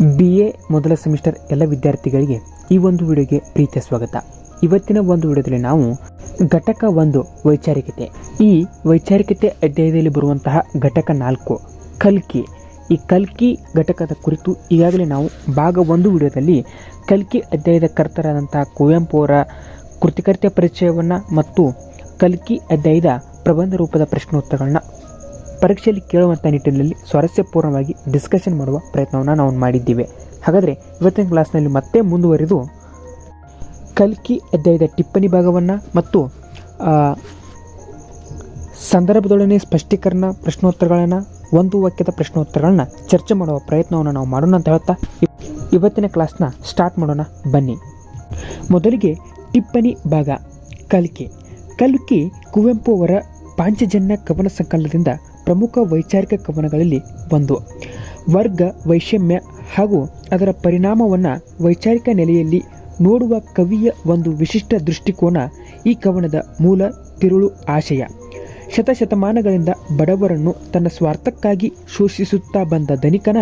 B A ಮೊದಲ semester ಎಲ್ಲ ವಿದ್ಯಾರ್ಥಿಗಳಿಗೆ ಈ ಒಂದು ವಿಡಿಯೋಗೆ ಪ್ರೀತಿಯ ಸ್ವಾಗತ. ಇವತ್ತಿನ ಒಂದು ವಿಡಿಯೋದಲ್ಲಿ ನಾವು ಘಟಕ ಒಂದು ವೈಚಾರಿಕತೆ. ಈ ವೈಚಾರಿಕತೆ ಅಧ್ಯಾಯದಲ್ಲಿ ಬರುವಂತಹ ಘಟಕ ನಾಲ್ಕು, ಕಲ್ಕಿ. ಈ ಕಲ್ಕಿ ಘಟಕದ ಕುರಿತು ಈಗಾಗಲೇ ನಾವು ಭಾಗ ಒಂದು ವಿಡಿಯೋದಲ್ಲಿ ಕಲ್ಕಿ ಅಧ್ಯಾಯದ ಕರ್ತರಾದಂತಹ ಕುವೆಂಪು ಅವರ ಕೃತಿಕರ್ತೆಯ ಪರಿಚಯವನ್ನು ಮತ್ತು ಕಲ್ಕಿ ಅಧ್ಯಾಯದ ಪ್ರಬಂಧ ರೂಪದ ಪ್ರಶ್ನೋತ್ತರಗಳನ್ನ ಪರೀಕ್ಷೆಯಲ್ಲಿ ಕೇಳುವಂಥ ನಿಟ್ಟಿನಲ್ಲಿ ಸ್ವಾರಸ್ಯಪೂರ್ಣವಾಗಿ ಡಿಸ್ಕಷನ್ ಮಾಡುವ ಪ್ರಯತ್ನವನ್ನು ನಾವು ಮಾಡಿದ್ದೀವಿ. ಹಾಗಾದರೆ ಇವತ್ತಿನ ಕ್ಲಾಸ್ನಲ್ಲಿ ಮತ್ತೆ ಮುಂದುವರಿದು ಕಲ್ಕಿ ಅಧ್ಯಾಯದ ಟಿಪ್ಪಣಿ ಭಾಗವನ್ನು ಮತ್ತು ಸಂದರ್ಭದೊಡನೆ ಸ್ಪಷ್ಟೀಕರಣ, ಪ್ರಶ್ನೋತ್ತರಗಳನ್ನು, ಒಂದು ವಾಕ್ಯದ ಪ್ರಶ್ನೋತ್ತರಗಳನ್ನ ಚರ್ಚೆ ಮಾಡುವ ಪ್ರಯತ್ನವನ್ನು ನಾವು ಮಾಡೋಣ ಅಂತ ಹೇಳ್ತಾ ಇವತ್ತಿನ ಕ್ಲಾಸ್ನ ಸ್ಟಾರ್ಟ್ ಮಾಡೋಣ. ಬನ್ನಿ. ಮೊದಲಿಗೆ ಟಿಪ್ಪಣಿ ಭಾಗ ಕಲ್ಕಿ. ಕಲ್ಕಿ ಕುವೆಂಪು ಅವರ ಪಾಂಚಜನ್ಯ ಕವನ ಸಂಕಲನದಿಂದ ಪ್ರಮುಖ ವೈಚಾರಿಕ ಕವನಗಳಲ್ಲಿ ಒಂದು. ವರ್ಗ, ವೈಷಮ್ಯ ಹಾಗೂ ಅದರ ಪರಿಣಾಮವನ್ನು ವೈಚಾರಿಕ ನೆಲೆಯಲ್ಲಿ ನೋಡುವ ಕವಿಯ ಒಂದು ವಿಶಿಷ್ಟ ದೃಷ್ಟಿಕೋನ ಈ ಕವನದ ಮೂಲ ತಿರುಳು ಆಶಯ. ಶತಶತಮಾನಗಳಿಂದ ಬಡವರನ್ನು ತನ್ನ ಸ್ವಾರ್ಥಕ್ಕಾಗಿ ಶೋಷಿಸುತ್ತಾ ಬಂದ ಧನಿಕನ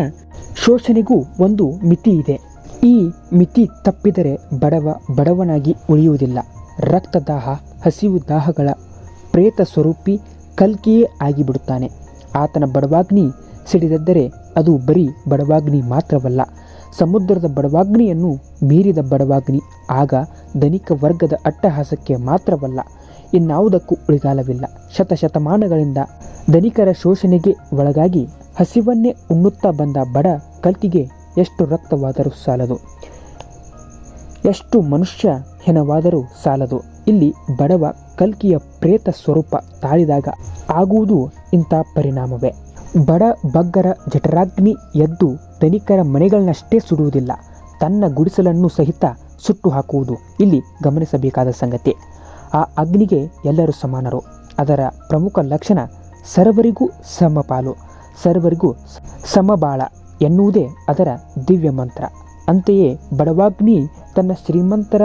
ಶೋಷಣೆಗೂ ಒಂದು ಮಿತಿ ಇದೆ. ಈ ಮಿತಿ ತಪ್ಪಿದರೆ ಬಡವ ಬಡವನಾಗಿ ಉಳಿಯುವುದಿಲ್ಲ. ರಕ್ತದಾಹ, ಹಸಿವು ದಾಹಗಳ ಪ್ರೇತ ಸ್ವರೂಪಿ ಕಲ್ಕಿಯೇ ಆಗಿಬಿಡುತ್ತಾನೆ. ಆತನ ಬಡವಾಗ್ನಿ ಸಿಡಿದದ್ದರೆ ಅದು ಬರೀ ಬಡವಾಗ್ನಿ ಮಾತ್ರವಲ್ಲ, ಸಮುದ್ರದ ಬಡವಾಗ್ನಿಯನ್ನು ಮೀರಿದ ಬಡವಾಗ್ನಿ, ಆಗ ಧನಿಕ ವರ್ಗದ ಅಟ್ಟಹಾಸಕ್ಕೆ ಮಾತ್ರವಲ್ಲ, ಇನ್ನಾವುದಕ್ಕೂ ಉಳಿಗಾಲವಿಲ್ಲ. ಶತಶತಮಾನಗಳಿಂದ ಧನಿಕರ ಶೋಷಣೆಗೆ ಒಳಗಾಗಿ ಹಸಿವನ್ನೇ ಉಣ್ಣುತ್ತಾ ಬಂದ ಬಡ ಕಲ್ಕಿಗೆ ಎಷ್ಟು ರಕ್ತವಾದರೂ ಸಾಲದು. ಎಷ್ಟು ಮನುಷ್ಯ ಹೆನವಾದರೂ ಸಾಲದು. ಇಲ್ಲಿ ಬಡವ ಕಲ್ಕಿಯ ಪ್ರೇತ ಸ್ವರೂಪ ತಾಳಿದಾಗ ಆಗುವುದು ಇಂಥ ಪರಿಣಾಮವೇ. ಬಡ ಬಗ್ಗರ ಜಠರಾಗ್ನಿ ಎದ್ದು ಧನಿಕರ ಮನೆಗಳನ್ನಷ್ಟೇ ಸುಡುವುದಿಲ್ಲ, ತನ್ನ ಗುಡಿಸಲನ್ನು ಸಹಿತ ಸುಟ್ಟು ಹಾಕುವುದು. ಇಲ್ಲಿ ಗಮನಿಸಬೇಕಾದ ಸಂಗತಿ, ಆ ಅಗ್ನಿಗೆ ಎಲ್ಲರೂ ಸಮಾನರು. ಅದರ ಪ್ರಮುಖ ಲಕ್ಷಣ ಸರ್ವರಿಗೂ ಸಮಪಾಲು, ಸರ್ವರಿಗೂ ಸಮಬಾಳ ಎನ್ನುವುದೇ ಅದರ ದಿವ್ಯ ಮಂತ್ರ ಅಂತೆಯೇ ಬಡವಾಗ್ನಿ ತನ್ನ ಶ್ರೀಮಂತರ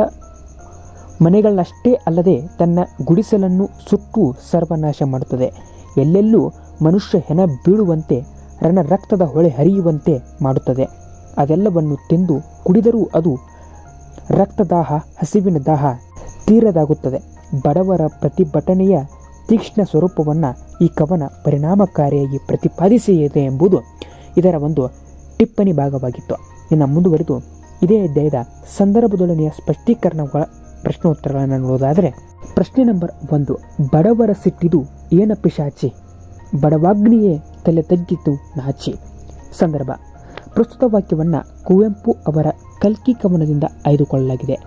ಮನೆಗಳನ್ನಷ್ಟೇ ಅಲ್ಲದೆ ತನ್ನ ಗುಡಿಸಲನ್ನು ಸುಟ್ಟು ಸರ್ವನಾಶ ಮಾಡುತ್ತದೆ. ಎಲ್ಲೆಲ್ಲೂ ಮನುಷ್ಯ ಹೆಣ ಬೀಳುವಂತೆ, ರಣ ರಕ್ತದ ಹೊಳೆ ಹರಿಯುವಂತೆ ಮಾಡುತ್ತದೆ. ಅದೆಲ್ಲವನ್ನು ತಿಂದು ಕುಡಿದರೂ ಅದು ರಕ್ತದಾಹ, ಹಸಿವಿನ ದಾಹ ತೀರದಾಗುತ್ತದೆ. ಬಡವರ ಪ್ರತಿಭಟನೆಯ ತೀಕ್ಷ್ಣ ಸ್ವರೂಪವನ್ನು ಈ ಕವನ ಪರಿಣಾಮಕಾರಿಯಾಗಿ ಪ್ರತಿಪಾದಿಸಿದೆ ಎಂಬುದು ಇದರ ಒಂದು ಟಿಪ್ಪಣಿ ಭಾಗವಾಗಿತ್ತು. ಇನ್ನು ಮುಂದುವರೆದು ಇದೇ ಅಧ್ಯಾಯದ ಸಂದರ್ಭದೊಡನೆಯ ಸ್ಪಷ್ಟೀಕರಣಗಳ ಪ್ರಶ್ನೋತ್ತರಗಳನ್ನು ನೋಡೋದಾದರೆ, ಪ್ರಶ್ನೆ ನಂಬರ್ ಒಂದು, ಬಡವರ ಸಿಟ್ಟಿದು ಏನ ಪಿಶಾಚಿ? ಬಡವಾಗ್ನಿಯೇ ತಲೆ ತಗ್ಗಿತು ನಾಚಿ. ಸಂದರ್ಭ, ಪ್ರಸ್ತುತ ವಾಕ್ಯವನ್ನು ಕುವೆಂಪು ಅವರ ಕಲ್ಕಿ ಕವನದಿಂದ ಆಯ್ದುಕೊಳ್ಳಲಾಗಿದೆ.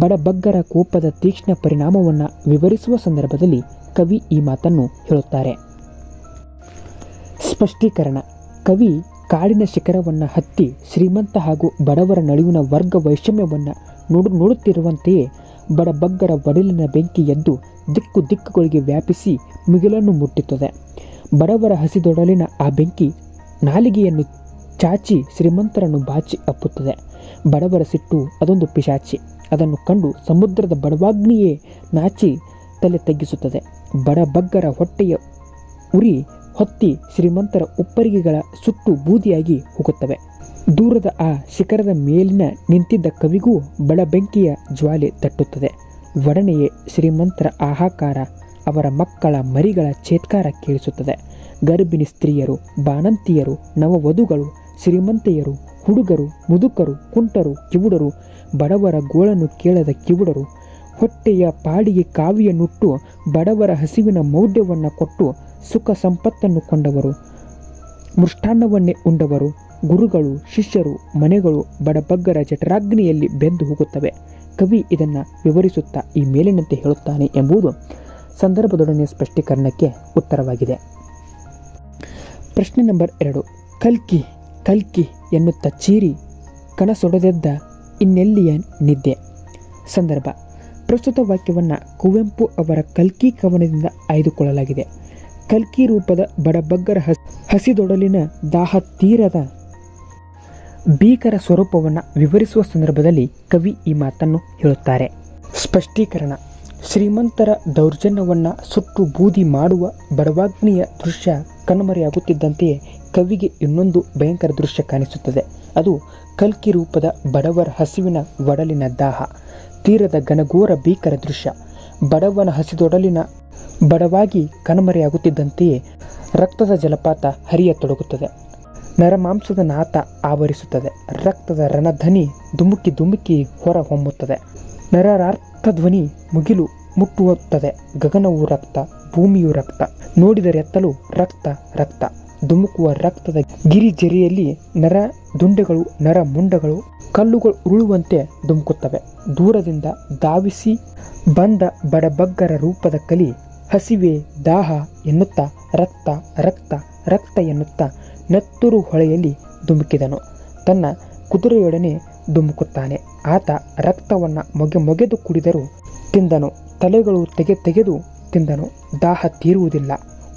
ಬಡಬಗ್ಗರ ಕೋಪದ ತೀಕ್ಷ್ಣ ಪರಿಣಾಮವನ್ನು ವಿವರಿಸುವ ಸಂದರ್ಭದಲ್ಲಿ ಕವಿ ಈ ಮಾತನ್ನು ಹೇಳುತ್ತಾರೆ. ಸ್ಪಷ್ಟೀಕರಣ, ಕವಿ ಕಾಡಿನ ಶಿಖರವನ್ನು ಹತ್ತಿ ಶ್ರೀಮಂತ ಹಾಗೂ ಬಡವರ ನಡುವಿನ ವರ್ಗ ವೈಷಮ್ಯವನ್ನು ನೋಡು, ನೋಡುತ್ತಿರುವಂತೆಯೇ ಬಡಬಗ್ಗರ ಒಡಲಿನ ಬೆಂಕಿ ಎಂದು ದಿಕ್ಕು ದಿಕ್ಕುಗಳಿಗೆ ವ್ಯಾಪಿಸಿ ಮಿಗಿಲನ್ನು ಮುಟ್ಟುತ್ತದೆ ಬಡವರ ಹಸಿದೊಡಲಿನ ಆ ಬೆಂಕಿ ನಾಲಿಗೆಯನ್ನು ಚಾಚಿ ಶ್ರೀಮಂತರನ್ನು ಬಾಚಿ ಅಪ್ಪುತ್ತದೆ. ಬಡವರ ಸಿಟ್ಟು ಅದೊಂದು ಪಿಶಾಚಿ. ಅದನ್ನು ಕಂಡು ಸಮುದ್ರದ ಬಡವಾಗ್ನಿಯೇ ನಾಚಿ ತಲೆ ತಗ್ಗಿಸುತ್ತದೆ. ಬಡಬಗ್ಗರ ಹೊಟ್ಟೆಯ ಉರಿ ಹೊತ್ತಿ ಶ್ರೀಮಂತರ ಉಪ್ಪರಿಗೆಗಳ ಸುಟ್ಟು ಬೂದಿಯಾಗಿ ಹೋಗುತ್ತವೆ. ದೂರದ ಆ ಶಿಖರದ ಮೇಲಿನ ನಿಂತಿದ್ದ ಕವಿಗೂ ಬಡ ಬೆಂಕಿಯ ಜ್ವಾಲೆ ತಟ್ಟುತ್ತದೆ. ಒಡನೆಯೇ ಶ್ರೀಮಂತರ ಆಹಾಕಾರ ಅವರ ಮಕ್ಕಳ ಮರಿಗಳ ಚೇತ್ಕಾರ ಕೇಳಿಸುತ್ತದೆ. ಗರ್ಭಿಣಿ ಸ್ತ್ರೀಯರು, ಬಾಣಂತಿಯರು, ನವವಧುಗಳು, ಶ್ರೀಮಂತೆಯರು, ಹುಡುಗರು, ಮುದುಕರು, ಕುಂಟರು, ಕಿವುಡರು, ಬಡವರ ಗೋಳನ್ನು ಕೇಳದ ಕಿವುಡರು, ಹೊಟ್ಟೆಯ ಪಾಡಿಗೆ ಕಾವಿಯನ್ನುಟ್ಟು ಬಡವರ ಹಸಿವಿನ ಮೌಢ್ಯವನ್ನು ಕೊಟ್ಟು ಸುಖ ಸಂಪತ್ತನ್ನು ಕೊಂಡವರು, ಮೃಷ್ಟಾನ್ನವನ್ನೇ ಉಂಡವರು ಗುರುಗಳು, ಶಿಷ್ಯರು, ಮನೆಗಳು ಬಡಬಗ್ಗರ ಜಠರಾಗ್ನಿಯಲ್ಲಿ ಬೆಂದು ಹೋಗುತ್ತವೆ. ಕವಿ ಇದನ್ನು ವಿವರಿಸುತ್ತಾ ಈ ಮೇಲಿನಂತೆ ಹೇಳುತ್ತಾನೆ ಎಂಬುದು ಸಂದರ್ಭದೊಡನೆ ಸ್ಪಷ್ಟೀಕರಣಕ್ಕೆ ಉತ್ತರವಾಗಿದೆ. ಪ್ರಶ್ನೆ ನಂಬರ್ ಎರಡು. ಕಲ್ಕಿ ಕಲ್ಕಿ ಎನ್ನುತ್ತ ಚೀರಿ ಕನಸೊಡೆದೆದ್ದ ಇನ್ನೆಲ್ಲಿಯ ನಿದ್ದೆ? ಸಂದರ್ಭ. ಪ್ರಸ್ತುತ ವಾಕ್ಯವನ್ನು ಕುವೆಂಪು ಅವರ ಕಲ್ಕಿ ಕವನದಿಂದ ಆಯ್ದುಕೊಳ್ಳಲಾಗಿದೆ. ಕಲ್ಕಿ ರೂಪದ ಬಡಬಗ್ಗರ ಹಸ್, ಹಸಿದೊಡಲಿನ ದಾಹ ತೀರದ ಭೀಕರ ಸ್ವರೂಪವನ್ನು ವಿವರಿಸುವ ಸಂದರ್ಭದಲ್ಲಿ ಕವಿ ಈ ಮಾತನ್ನು ಹೇಳುತ್ತಾರೆ. ಸ್ಪಷ್ಟೀಕರಣ. ಶ್ರೀಮಂತರ ದೌರ್ಜನ್ಯವನ್ನು ಸುಟ್ಟು ಬೂದಿ ಮಾಡುವ ಬಡವಾಗ್ನಿಯ ದೃಶ್ಯ ಕಣ್ಮರೆಯಾಗುತ್ತಿದ್ದಂತೆಯೇ ಕವಿಗೆ ಇನ್ನೊಂದು ಭಯಂಕರ ದೃಶ್ಯ ಕಾಣಿಸುತ್ತದೆ. ಅದು ಕಲ್ಕಿ ರೂಪದ ಬಡವರ ಹಸಿವಿನ ಒಡಲಿನ ದಾಹ. ತೀರದ ಘನಘೋರ ಭೀಕರ ದೃಶ್ಯ. ಬಡವನ ಹಸಿದೊಡಲಿನ ಬಡವಾಗಿ ಕಣ್ಮರೆಯಾಗುತ್ತಿದ್ದಂತೆಯೇ ರಕ್ತದ ಜಲಪಾತ ಹರಿಯತೊಡಗುತ್ತದೆ. ನರಮಾಂಸದ ನಾತ ಆವರಿಸುತ್ತದೆ. ರಕ್ತದ ರಣಧ್ವನಿ ಧುಮುಕಿ ಧುಮುಕಿ ಹೊರ ಹೊಮ್ಮುತ್ತದೆ ನರರಾರ್ಥ ಧ್ವನಿ ಮುಗಿಲು ಮುಟ್ಟುತ್ತದೆ ಗಗನವು ರಕ್ತ, ಭೂಮಿಯು ರಕ್ತ. ನೋಡಿದರೆತ್ತಲು ರಕ್ತ ರಕ್ತ. ಧುಮುಕುವ ರಕ್ತದ ಗಿರಿಜರಿಯಲ್ಲಿ ನರ ದುಂಡೆಗಳು, ನರ ಮುಂಡಗಳು, ಕಲ್ಲುಗಳು ಉರುಳುವಂತೆ ಧುಮುಕುತ್ತವೆ. ದೂರದಿಂದ ಧಾವಿಸಿ ಬಂದ ಬಡಬಗ್ಗರ ರೂಪದ ಕಲಿ ಹಸಿವೆ ದಾಹ ಎನ್ನುತ್ತಾ, ರಕ್ತ ರಕ್ತ ರಕ್ತ ಎನ್ನುತ್ತಾ ನೆತ್ತೂರು ಹೊಳೆಯಲ್ಲಿ ಧುಮುಕಿದನು. ತನ್ನ ಕುದುರೆಯೊಡನೆ ಧುಮುಕುತ್ತಾನೆ. ಆತ ರಕ್ತವನ್ನ ಮೊಗೆ ಮೊಗೆದು ಕುಡಿದರೂ ತಿಂದನು. ತಲೆಗಳು ತೆಗೆ ತೆಗೆದು ತಿಂದನು. ದಾಹ ತೀರುವುದಿಲ್ಲ.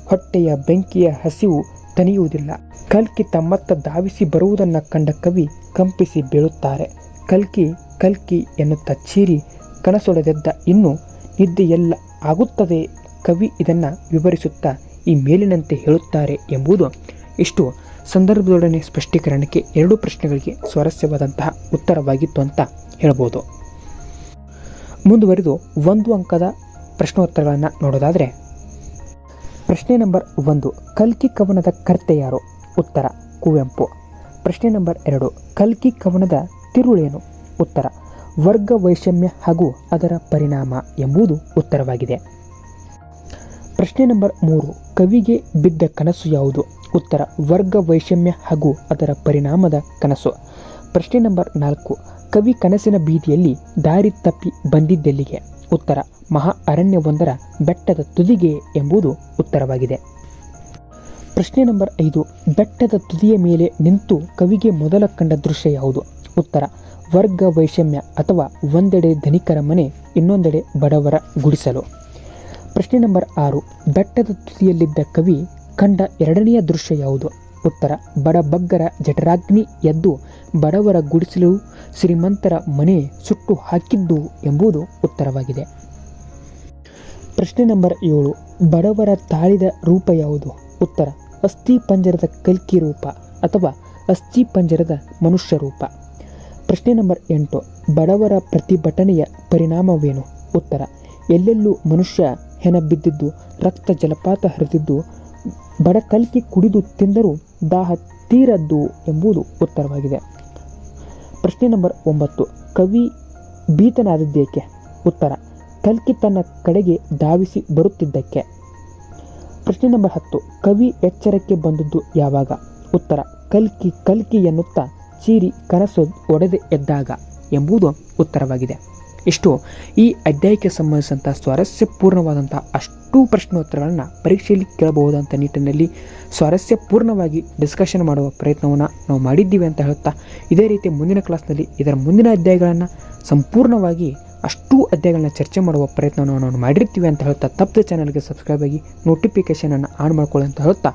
ಹೊಟ್ಟೆಯ ಬೆಂಕಿಯ ಹಸಿವು ತನಿಯುವುದಿಲ್ಲ ಕಲ್ಕಿ ತಮ್ಮತ್ತ ಧಾವಿಸಿ ಬರುವುದನ್ನು ಕಂಡ ಕವಿ ಕಂಪಿಸಿ ಬೀಳುತ್ತಾರೆ. ಕಲ್ಕಿ ಕಲ್ಕಿ ಎನ್ನುತ್ತಾ ಚೀರಿ ಕನಸೊಡೆದೆದ್ದ ಇನ್ನು ನಿದ್ದೆಯೆಲ್ಲ ಆಗುತ್ತದೆ? ಕವಿ ಇದನ್ನು ವಿವರಿಸುತ್ತಾ ಈ ಮೇಲಿನಂತೆ ಹೇಳುತ್ತಾರೆ ಎಂಬುದು ಇಷ್ಟು ಸಂದರ್ಭದೊಡನೆ ಸ್ಪಷ್ಟೀಕರಣಕ್ಕೆ ಎರಡು ಪ್ರಶ್ನೆಗಳಿಗೆ ಸ್ವಾರಸ್ಯವಾದಂತಹ ಉತ್ತರವಾಗಿತ್ತು ಅಂತ ಹೇಳ್ಬೋದು. ಮುಂದುವರಿದು ಒಂದು ಅಂಕದ ಪ್ರಶ್ನೋತ್ತರಗಳನ್ನು ನೋಡೋದಾದರೆ, ಪ್ರಶ್ನೆ ನಂಬರ್ ಒಂದು, ಕಲ್ಕಿ ಕವನದ ಕರ್ತೆ ಯಾರು? ಉತ್ತರ, ಕುವೆಂಪು. ಪ್ರಶ್ನೆ ನಂಬರ್ ಎರಡು, ಕಲ್ಕಿ ಕವನದ ತಿರುಳೇನು? ಉತ್ತರ, ವರ್ಗ ವೈಷಮ್ಯ ಹಾಗೂ ಅದರ ಪರಿಣಾಮ ಎಂಬುದು ಉತ್ತರವಾಗಿದೆ. ಪ್ರಶ್ನೆ ನಂಬರ್ ಮೂರು, ಕವಿಗೆ ಬಿದ್ದ ಕನಸು ಯಾವುದು? ಉತ್ತರ, ವರ್ಗ ವೈಷಮ್ಯ ಹಾಗೂ ಅದರ ಪರಿಣಾಮದ ಕನಸು. ಪ್ರಶ್ನೆ ನಂಬರ್ ನಾಲ್ಕು, ಕವಿ ಕನಸಿನ ಬೀದಿಯಲ್ಲಿ ದಾರಿ ತಪ್ಪಿ ಬಂದಿದ್ದೆಲ್ಲಿಗೆ? ಉತ್ತರ, ಮಹಾ ಅರಣ್ಯವೊಂದರ ಬೆಟ್ಟದ ತುದಿಗೆ ಎಂಬುದು ಉತ್ತರವಾಗಿದೆ. ಪ್ರಶ್ನೆ ನಂಬರ್ ಐದು, ಬೆಟ್ಟದ ತುದಿಯ ಮೇಲೆ ನಿಂತು ಕವಿಗೆ ಮೊದಲ ಕಂಡ ದೃಶ್ಯ ಯಾವುದು? ಉತ್ತರ, ವರ್ಗ ವೈಷಮ್ಯ ಅಥವಾ ಒಂದೆಡೆ ಧನಿಕರ ಮನೆ, ಇನ್ನೊಂದೆಡೆ ಬಡವರ ಗುಡಿಸಲು. ಪ್ರಶ್ನೆ ನಂಬರ್ ಆರು, ಬೆಟ್ಟದ ತುದಿಯಲ್ಲಿದ್ದ ಕವಿ, ಕಂಡ ಎರಡನೆಯ ದೃಶ್ಯ ಯಾವುದು? ಉತ್ತರ ಬಡಬಗ್ಗರ ಜಠರಾಗ್ನಿ ಎದ್ದು ಬಡವರ ಗುಡಿಸಲು ಶ್ರೀಮಂತರ ಮನೆ ಸುಟ್ಟು ಹಾಕಿದ್ದು ಎಂಬುದು ಉತ್ತರವಾಗಿದೆ. ಪ್ರಶ್ನೆ ನಂಬರ್ ಏಳು, ಬಡವರ ತಾಳಿದ ರೂಪ ಯಾವುದು? ಉತ್ತರ, ಅಸ್ಥಿ ಪಂಜರದ ಕಲ್ಕಿ ರೂಪ ಅಥವಾ ಅಸ್ಥಿ ಪಂಜರದ ಮನುಷ್ಯ ರೂಪ. ಪ್ರಶ್ನೆ ನಂಬರ್ ಎಂಟು, ಬಡವರ ಪ್ರತಿಭಟನೆಯ ಪರಿಣಾಮವೇನು? ಉತ್ತರ, ಎಲ್ಲೆಲ್ಲೂ ಮನುಷ್ಯ ಹೆಣ ಬಿದ್ದಿದ್ದು ರಕ್ತ ಜಲಪಾತ ಹರಿದಿದ್ದು ಬಡ ಕಲ್ಕಿ ಕುಡಿದು ತಿಂದರೂ ದಾಹ ತೀರದ್ದು ಎಂಬುದು ಉತ್ತರವಾಗಿದೆ. ಪ್ರಶ್ನೆ ನಂಬರ್ ಒಂಬತ್ತು. ಕವಿ ಭೀತನಾದದ್ದೇಕೆ? ಉತ್ತರ. ಕಲ್ಕಿ ತನ್ನ ಕಡೆಗೆ ಧಾವಿಸಿ ಬರುತ್ತಿದ್ದಕ್ಕೆ. ಪ್ರಶ್ನೆ ನಂಬರ್ ಹತ್ತು. ಕವಿ ಎಚ್ಚರಕ್ಕೆ ಬಂದದ್ದು ಯಾವಾಗ? ಉತ್ತರ. ಕಲ್ಕಿ ಕಲ್ಕಿ ಎನ್ನುತ್ತಾ ಚೀರಿ ಕನಸು ಒಡೆದೆ ಎದ್ದಾಗ ಎಂಬುದು ಉತ್ತರವಾಗಿದೆ. ಇಷ್ಟು. ಈ ಅಧ್ಯಾಯಕ್ಕೆ ಸಂಬಂಧಿಸಿದಂಥ ಸ್ವಾರಸ್ಯಪೂರ್ಣವಾದಂಥ ಅಷ್ಟು ಪ್ರಶ್ನೋತ್ತರಗಳನ್ನು ಪರೀಕ್ಷೆಯಲ್ಲಿ ಕೇಳಬಹುದಂಥ ನಿಟ್ಟಿನಲ್ಲಿ ಸ್ವಾರಸ್ಯಪೂರ್ಣವಾಗಿ ಡಿಸ್ಕಷನ್ ಮಾಡುವ ಪ್ರಯತ್ನವನ್ನು ನಾವು ಮಾಡಿದ್ದೀವಿ ಅಂತ ಹೇಳುತ್ತಾ, ಇದೇ ರೀತಿ ಮುಂದಿನ ಕ್ಲಾಸ್ನಲ್ಲಿ ಇದರ ಮುಂದಿನ ಅಧ್ಯಾಯಗಳನ್ನು ಸಂಪೂರ್ಣವಾಗಿ ಅಷ್ಟು ಅಧ್ಯಾಯಗಳನ್ನ ಚರ್ಚೆ ಮಾಡುವ ಪ್ರಯತ್ನವನ್ನು ನಾವು ಮಾಡಿರ್ತೀವಿ ಅಂತ ಹೇಳ್ತಾ ತಪ್ಪದ ಚಾನಲ್ಗೆ ಸಬ್ಸ್ಕ್ರೈಬ್ ಆಗಿ ನೋಟಿಫಿಕೇಷನನ್ನು ಆನ್ ಮಾಡ್ಕೊಳ್ಳಿ ಅಂತ ಹೇಳ್ತಾ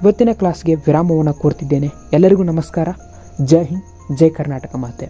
ಇವತ್ತಿನ ಕ್ಲಾಸ್ಗೆ ವಿರಾಮವನ್ನು ಕೋರ್ತಿದ್ದೇನೆ ಎಲ್ಲರಿಗೂ ನಮಸ್ಕಾರ. ಜೈ ಹಿಂದ್, ಜೈ ಕರ್ನಾಟಕ ಮಾತೆ.